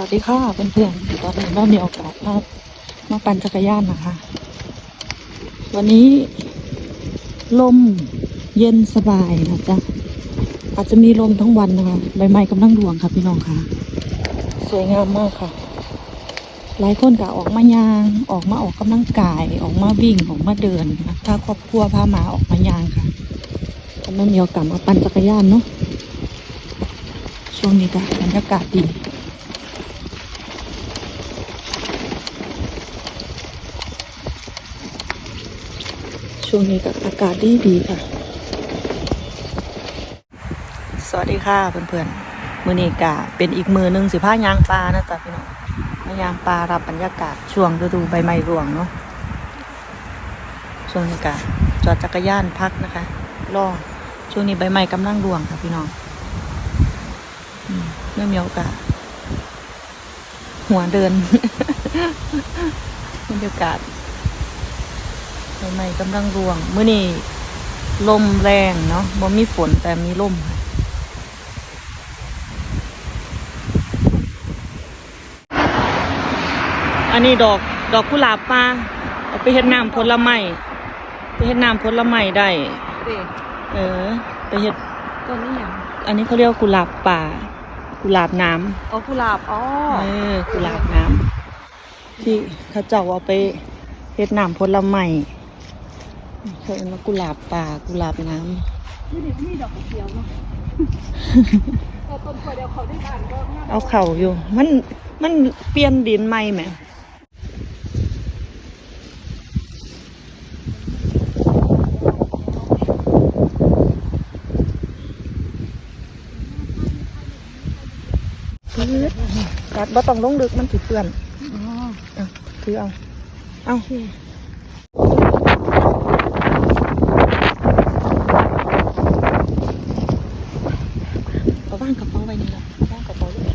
วัสดีค่ะเพื่อนๆตอนนี้เรามีโอกาสมามาปั่นจักรยานนะคะ วันนี้ลมเย็นสบายนะจ๊ะอาจจะมีลมทั้งวันนะคะใบไม้กำลังรวงค่ะพี่น้องค่ะ สวยงามมากค่ะ หลายคนก็ออกมายางออกมาออกกำลังกายออกมาวิ่งออกมาเดินนะถ้าครอบครัวพาหมาออกมายางค่ะก็ไม่มีโอกาสมาปั่นจักรยานเนาะช่วงนี้ก็บรรยากาศดี ช่วงนี้ก็อากาศดีดีค่ะ สวัสดีค่ะเพื่อนๆ มือนี้กะเป็นอีกมือหนึ่งสิผ้ายางปลานะจ๊ะพี่น้องมายางปลารับบรรยากาศช่วงฤดูใบไม้ร่วงเนาะ ช่วงนี้กะจอดจักรยานพักนะคะรอช่วงนี้ใบไม้กำลังร่วงค่ะพี่น้องอืมไม่มีโอกาสหัวเดินบรรยากาศ ใบไม้กำลังร่วงมื้อนี้ลมแรงเนาะบ่มีฝนแต่มีลมค่ะอันนี้ดอกดอกกุหลาบป่าเอาไปเฮ็ดน้ำผลไม้ไปเฮ็ดน้ำผลไม้ได้เด็กเออ ไปเฮ็ดต้นนี้อย่างอันนี้เขาเรียกว่ากุหลาบป่า กุหลาบน้ำอ๋อกุหลาบอ๋อเออกุหลาบน้ำที่เขาเจ้าเอาไปเฮ็ดน้ำผลไม้ เขาเรียกว่ากุหลาบป่ากุหลาบน้นี่เด็กนี่ดอกเขียวเนาะแต่ต้นกล้วยเดียวเขาได้บานก็ง่ายำเอาเข่าอยู่ มันมันเปลี่ยนดินใหม่ไหมตัดบ่ต้องลงลึกมันสิเปื้อนอ๋อเอาถือเอา เอาาว่างกระเป๋าไว้นี่ละว่างกระเป๋าไว้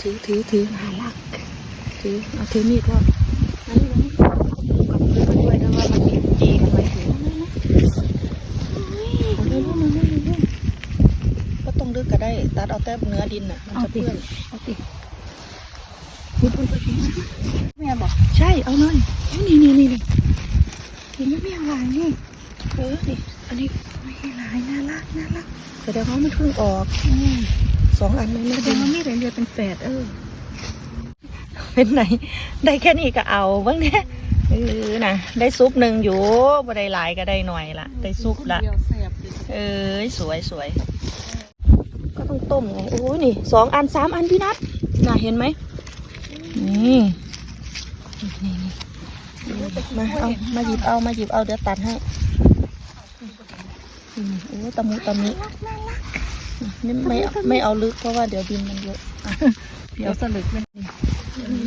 ถือถือถือน่ารักถือเอาถือมีดว่าอันนี้มันกับมือมันด้วยนะว่ามันมีจีมันไว้ถือเอาเร็วๆมาเร็วๆเร็วๆก็ต้องลึกก็ได้ ตัดเอาแต่เนื้อดินอะมันจะเปื้อนเอาสิมีคนไปกินแม่บอกใช่เอาเลยนี่นี่นี่นี่กินไม่มีอะไรนี่เออนี่อันนี้ ไม่มีอะไรน่ารักน่ารักแสดงว่ามันเพิ่งออกอืมสองอันไม่แสไม่ดดีงว่ามีแต่เรือเป็นแฝดเออเป็นไหน ได้แค่นี้ก็เอาบ้างเนี่ยเออนะได้ซุปหนึ่งอยู่บ่ได้หลายก็ได้หน่อยละได้ซุปละ เดียวแสบเลยเออสวยสวยก็ต้องต้มไงโอ้ยนี่สองอันสามอันพี่นัทน่าเห็นไหมนี่นี่นี่มาเอามาหยิบเอามาหยิบเอาเดี๋ยวตัดให้อืม โอ้ตะมุตะมินี่ไม่ไม่เอาลึกเพราะว่าเดี๋ยวดินมันเยอะอะเดี๋ยวสลึกเลย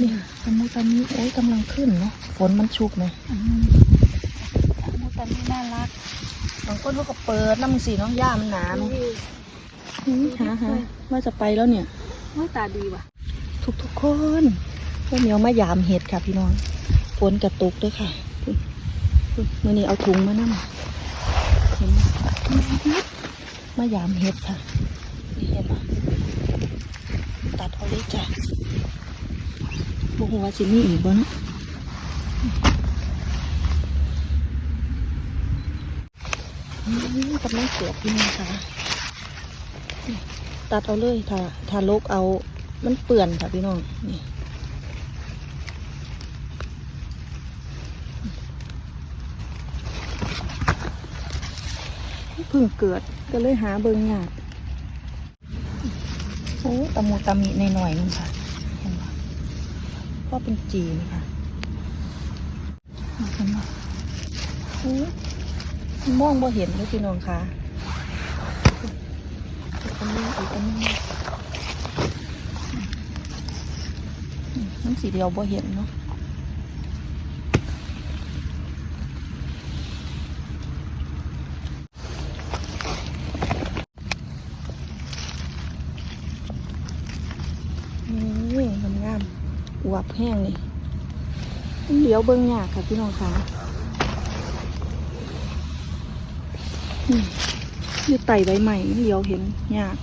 นี่ตะมุตะมิโอ้ยกำลังขึ้นเนาะฝนมันชุกไหมอืมมูตันนี่น่ารักบางคนเขาก็เปิดน้ำมันสีเนาะหญ้ามันหนาเนาะอืมหาหาว่าจะไปแล้วเนี่ยว่าตาดีว่ะ ทุกทุกๆคนพวกเหมียวมายามเห็ดค่ะพี่น้องฝนกระตุกด้วยค่ะมื่อนี้เอาถุงมานั่เห็นไหม มายามเห็ดค่ะนี่เห็นไหมตัดเอาเลยจ้ะบุหัวสิมีอีกบ่เนะอืมกำลังเสียบพี่น้องค่ะตัดเอาเลยถ้าถ้าลกเอา มันเปื่อนค่ะพี่น้องนี่ พิ่งเกิดก็เลยหาเบิงยากโอ้ตะมูตะมิในหน่อยนึงค่ะเห็นปะพ่อเป็นจีนค่ะเห็นปะโอ้มองบ่เห็นเลยพี่น้องค่ะอีกอันนึงอีกอันนึงอืมมันสีเดียวบ่เห็นเนาะ นี่งามงามๆ อวบแห้งนี่เดี๋ยวเบิ้งยากค่ะพี่น้องคะอยู่ไต่ใบใหม่เดี๋ยวเห็นยาก